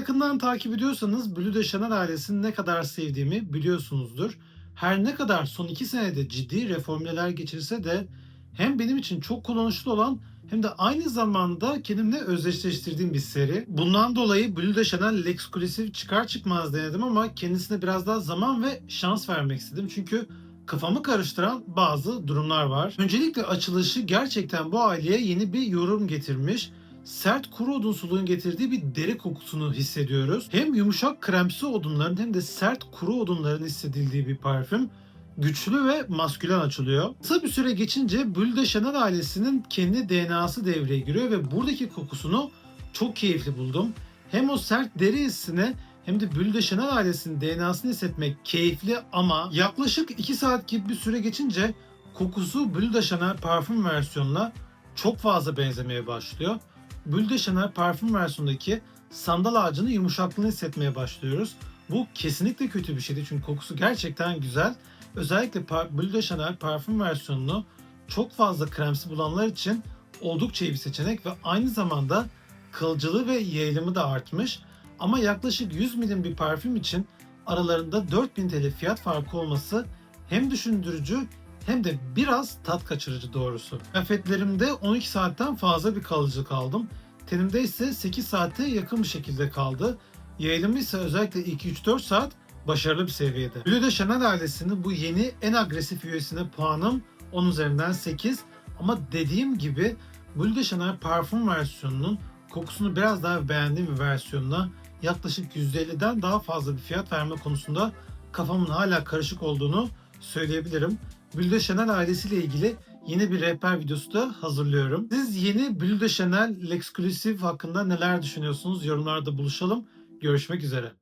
yakından takip ediyorsanız Blue de Chanel ailesini ne kadar sevdiğimi biliyorsunuzdur. Her ne kadar son iki senede ciddi reformüleler geçirse de hem benim için çok kullanışlı olan hem de aynı zamanda kendimle özdeşleştirdiğim bir seri. Bundan dolayı Blue de Chanel eksklusif çıkar çıkmaz denedim ama kendisine biraz daha zaman ve şans vermek istedim. Çünkü kafamı karıştıran bazı durumlar var. Öncelikle açılışı gerçekten bu aileye yeni bir yorum getirmiş. Sert kuru odunsuluğun getirdiği bir deri kokusunu hissediyoruz. Hem yumuşak kremsi odunların hem de sert kuru odunların hissedildiği bir parfüm güçlü ve maskülen açılıyor. Kısa bir süre geçince Bleu de Chanel ailesinin kendi DNA'sı devreye giriyor ve buradaki kokusunu çok keyifli buldum. Hem o sert deri hissini hem de Bleu de Chanel ailesinin DNA'sını hissetmek keyifli ama yaklaşık 2 saat gibi bir süre geçince kokusu Bleu de Chanel parfüm versiyonuna çok fazla benzemeye başlıyor. Bleu de parfüm versiyonundaki sandal ağacının yumuşaklığını hissetmeye başlıyoruz. Bu kesinlikle kötü bir şeydi çünkü kokusu gerçekten güzel. Özellikle Bleu de Chanel parfüm versiyonunu çok fazla kremsi bulanlar için oldukça iyi bir seçenek ve aynı zamanda kılcılığı ve yayılımı da artmış. Ama yaklaşık 100 milim bir parfüm için aralarında 4000 TL fiyat farkı olması hem düşündürücü hem de biraz tat kaçırıcı doğrusu. Kıyafetlerimde 12 saatten fazla bir kalıcılık aldım. Tenimde ise 8 saate yakın bir şekilde kaldı. Yayılımı ise özellikle 2-3-4 saat başarılı bir seviyede. Bleu de Chanel ailesinin bu yeni en agresif üyesine puanım 10 üzerinden 8. Ama dediğim gibi Bleu de Chanel parfüm versiyonunun kokusunu biraz daha beğendiğim bir versiyonuna yaklaşık %50'den daha fazla bir fiyat verme konusunda kafamın hala karışık olduğunu söyleyebilirim. Bleu de Chanel ailesiyle ilgili yeni bir rehber videosu da hazırlıyorum. Siz yeni Bleu de Chanel L'Exclusive hakkında neler düşünüyorsunuz? Yorumlarda buluşalım. Görüşmek üzere.